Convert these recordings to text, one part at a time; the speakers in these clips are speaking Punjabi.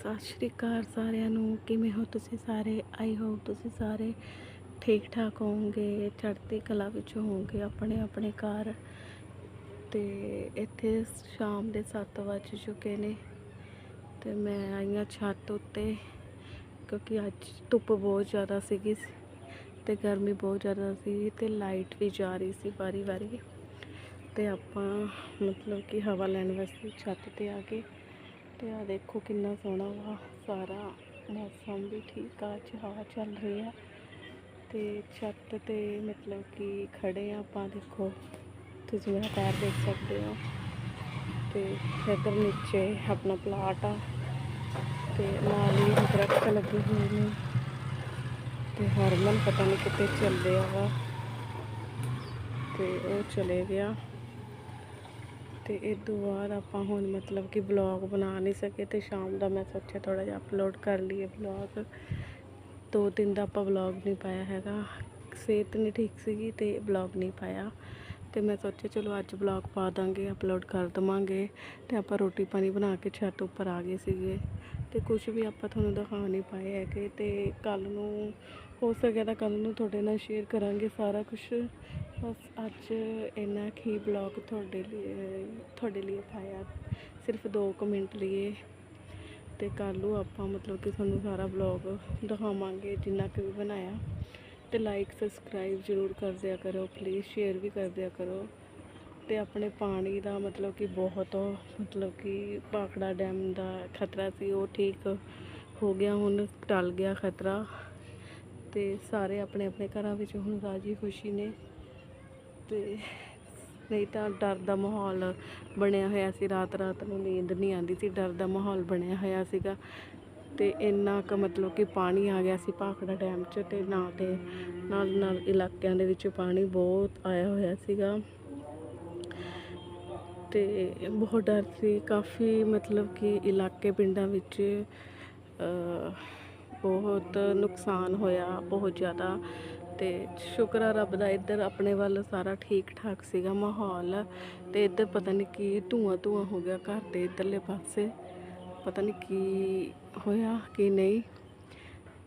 ਸਤਿ ਸ਼੍ਰੀ ਅਕਾਲ ਸਾਰਿਆਂ ਨੂੰ। ਕਿਵੇਂ ਹੋ ਤੁਸੀਂ ਸਾਰੇ? ਆਈ ਹੋਪ ਤੁਸੀਂ ਸਾਰੇ ਠੀਕ ਠਾਕ ਹੋਵੋਗੇ, ਚੜ੍ਹਦੀ ਕਲਾ ਵਿੱਚ ਹੋਵੋਗੇ, ਆਪਣੇ ਆਪਣੇ ਘਰ। ਤੇ ਇੱਥੇ ਸ਼ਾਮ ਦੇ 7 ਵੱਜ ਚੁੱਕੇ ਨੇ ਤੇ ਮੈਂ ਆਈ ਹਾਂ ਛੱਤ ਉੱਤੇ ਕਿਉਂਕਿ ਅੱਜ ਧੁੱਪ ਬਹੁਤ ਜ਼ਿਆਦਾ ਸੀਗੀ ਤੇ ਗਰਮੀ ਬਹੁਤ ਜ਼ਿਆਦਾ ਸੀ ਤੇ ਲਾਈਟ ਵੀ ਜਾ ਰਹੀ ਸੀ ਵਾਰੀ ਵਾਰੀ। ਤੇ ਆਪਾਂ ਮਤਲਬ ਕਿ ਹਵਾ ਲੈਣ ਵਾਸਤੇ ਛੱਤ ਤੇ ਆ ਕੇ ਤੇ ਆ ਦੇਖੋ ਕਿੰਨਾ ਸੋਹਣਾ ਵਾ, ਸਾਰਾ ਮੌਸਮ ਵੀ ਠੀਕ ਆ ਅੱਜ ਹਵਾ ਚੱਲ ਰਹੀ ਆ। ਤੇ ਛੱਤ ਤੇ ਮਤਲਬ ਕਿ ਖੜੇ ਆ ਆਪਾਂ, ਦੇਖੋ, ਤੁਸੀਂ ਮੇਰਾ ਪੈਰ ਦੇਖ ਸਕਦੇ ਹੋ। ਤੇ ਇੱਧਰ ਨੀਚੇ ਆਪਣਾ ਪਲਾਟ ਆ, ਤੇ ਨਾਲ ਹੀ ਦਰਖਤ ਲੱਗੇ ਹੋਏ ਨੇ। ਤੇ ਹਰਮਨ ਪਤਾ ਨਹੀਂ ਕਿੱਥੇ ਚੱਲ ਰਿਹਾ ਵਾ। ਤੇ ਉਹ ਚਲੇ ਗਿਆ। ਤੇ ਇਹ ਤੋਂ ਬਾਅਦ ਆਪਾਂ ਹੁਣ ਮਤਲਬ ਕਿ ਵਲੌਗ ਬਣਾ ਨਹੀਂ ਸਕੇ ਤੇ ਸ਼ਾਮ ਦਾ ਮੈਂ ਸੋਚਿਆ ਥੋੜਾ ਜਿਹਾ ਅਪਲੋਡ ਕਰ ਲਈਏ ਵਲੌਗ ਦੋ ਦਿਨ ਦਾ ਆਪਾਂ ਵਲੌਗ ਨਹੀਂ ਪਾਇਆ ਹੈਗਾ। ਸਿਹਤ ਨਹੀਂ ਠੀਕ ਸੀਗੀ ਤੇ ਵਲੌਗ ਨਹੀਂ ਪਾਇਆ। ਤੇ ਮੈਂ ਸੋਚਿਆ ਚਲੋ ਅੱਜ ਵਲੌਗ ਪਾ ਦਾਂਗੇ ਅਪਲੋਡ ਕਰ ਦਵਾਂਗੇ ਤੇ ਆਪਾਂ ਰੋਟੀ ਪਾਣੀ ਬਣਾ ਕੇ ਛੱਤ ਉੱਪਰ ਆ ਗਏ ਸੀਗੇ। ਤੇ ਕੁਝ ਵੀ ਆਪਾਂ ਤੁਹਾਨੂੰ ਦਿਖਾ ਨਹੀਂ ਪਾਏ ਹੈਗੇ ਤੇ ਕੱਲ ਨੂੰ ਹੋ ਸਕਿਆ ਤਾਂ ਕੱਲ ਨੂੰ ਤੁਹਾਡੇ ਨਾਲ ਸ਼ੇਅਰ ਕਰਾਂਗੇ ਸਾਰਾ ਕੁਝ ਬਸ ਅੱਜ ਇੰਨਾ ਹੀ ਬਲੌਗ ਤੁਹਾਡੇ ਲਈ ਤੁਹਾਡੇ ਲਈ ਪਾਇਆ। ਸਿਰਫ 2 ਮਿੰਟ ਲਈ ਤੇ ਕੱਲ ਨੂੰ ਆਪਾਂ ਮਤਲਬ ਕਿ ਤੁਹਾਨੂੰ ਸਾਰਾ ਬਲੌਗ ਦਿਖਾਵਾਂਗੇ ਜਿੰਨਾ ਕੁ ਵੀ ਬਣਾਇਆ। ਤੇ ਲਾਈਕ ਸਬਸਕ੍ਰਾਈਬ ਜ਼ਰੂਰ ਕਰ ਦਿਆ ਕਰੋ ਪਲੀਜ਼ ਸ਼ੇਅਰ ਵੀ ਕਰ ਦਿਆ ਕਰੋ। ਤੇ ਆਪਣੇ ਪਾਣੀ ਦਾ ਮਤਲਬ ਕਿ ਬਹੁਤ, ਮਤਲਬ ਕਿ ਭਾਖੜਾ ਡੈਮ ਦਾ ਖਤਰਾ ਸੀ, ਉਹ ਠੀਕ ਹੋ ਗਿਆ, ਹੁਣ ਟਲ ਗਿਆ ਖਤਰਾ। ਤੇ ਸਾਰੇ ਆਪਣੇ ਆਪਣੇ ਘਰਾਂ ਵਿੱਚ ਹੁਣ ਰਾਜੀ ਖੁਸ਼ੀ ਨੇ। ਤੇ ਨਹੀਂ ਤਾਂ ਡਰ ਦਾ ਮਾਹੌਲ ਬਣਿਆ ਹੋਇਆ ਸੀ ਰਾਤ ਰਾਤ ਨੂੰ ਨੀਂਦ ਨਹੀਂ ਆਉਂਦੀ ਸੀ, ਡਰ ਦਾ ਮਾਹੌਲ ਬਣਿਆ ਹੋਇਆ ਸੀਗਾ। ਤੇ ਇੰਨਾ ਕੁ ਮਤਲਬ ਕਿ ਪਾਣੀ ਆ ਗਿਆ ਸੀ ਭਾਖੜਾ ਡੈਮ 'ਚ ਤੇ ਨਾਲ ਦੇ ਨਾਲ ਨਾਲ ਇਲਾਕਿਆਂ ਦੇ ਵਿੱਚ ਪਾਣੀ ਬਹੁਤ ਆਇਆ ਹੋਇਆ ਸੀਗਾ। ਤੇ ਬਹੁਤ ਡਰ ਸੀ, ਕਾਫੀ ਮਤਲਬ ਕਿ ਇਲਾਕੇ ਪਿੰਡਾਂ ਵਿੱਚ ਬਹੁਤ ਨੁਕਸਾਨ ਹੋਇਆ ਬਹੁਤ ਜ਼ਿਆਦਾ ਤੇ ਸ਼ੁਕਰ ਆ ਰੱਬ ਦਾ ਇੱਧਰ ਆਪਣੇ ਵੱਲ ਸਾਰਾ ਠੀਕ ਠਾਕ ਸੀਗਾ ਮਾਹੌਲ ਤੇ ਇੱਧਰ ਪਤਾ ਨਹੀਂ ਕੀ ਧੂਆਂ ਧੂਆਂ ਹੋ ਗਿਆ ਘਰ ਦੇ ਇੱਧਰਲੇ ਪਾਸੇ। ਪਤਾ ਨਹੀਂ ਕੀ ਹੋਇਆ, ਕੀ ਨਹੀਂ।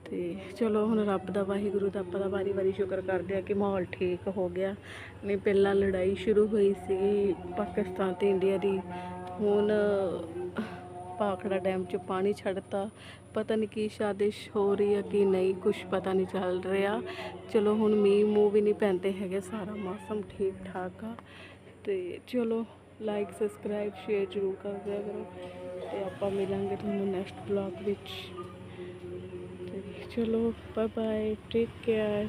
ਤੇ ਚਲੋ ਹੁਣ ਰੱਬ ਦਾ ਵਾਹਿਗੁਰੂ ਦਾ ਆਪਾਂ ਦਾ ਵਾਰੀ ਵਾਰੀ ਸ਼ੁਕਰ ਕਰਦੇ ਆ ਕਿ ਮਾਹੌਲ ਠੀਕ ਹੋ ਗਿਆ। ਨਹੀਂ, ਪਹਿਲਾਂ ਲੜਾਈ ਸ਼ੁਰੂ ਹੋਈ ਸੀ ਪਾਕਿਸਤਾਨ ਤੇ ਇੰਡੀਆ ਦੀ। ਹੁਣ ਪਾਖੜਾ ਡੈਮ 'ਚ ਪਾਣੀ ਛੱਡਤਾ। ਪਤਾ ਨਹੀਂ ਕੀ ਸਾਜ਼ਿਸ਼ ਹੋ ਰਹੀ ਹੈ ਕਿ ਨਹੀਂ ਕੁਝ ਪਤਾ ਨਹੀਂ ਚੱਲ ਰਿਹਾ। ਚਲੋ ਹੁਣ ਮੀਂਹ ਮੂੰਹ ਵੀ ਨਹੀਂ ਪੈਂਦੇ ਹੈਗੇ, ਸਾਰਾ ਮੌਸਮ ਠੀਕ ਠਾਕ ਆ। ਤੇ ਚਲੋ ਲਾਈਕ ਸਬਸਕ੍ਰਾਈਬ ਸ਼ੇਅਰ ਜ਼ਰੂਰ ਕਰ ਦਿਆ ਕਰੋ। ਤੇ ਆਪਾਂ ਮਿਲਾਂਗੇ ਤੁਹਾਨੂੰ ਨੈਕਸਟ ਬਲੌਗ ਵਿੱਚ। ਚਲੋ ਬਾਏ ਬਾਏ ਟੇਕ ਕੇਅਰ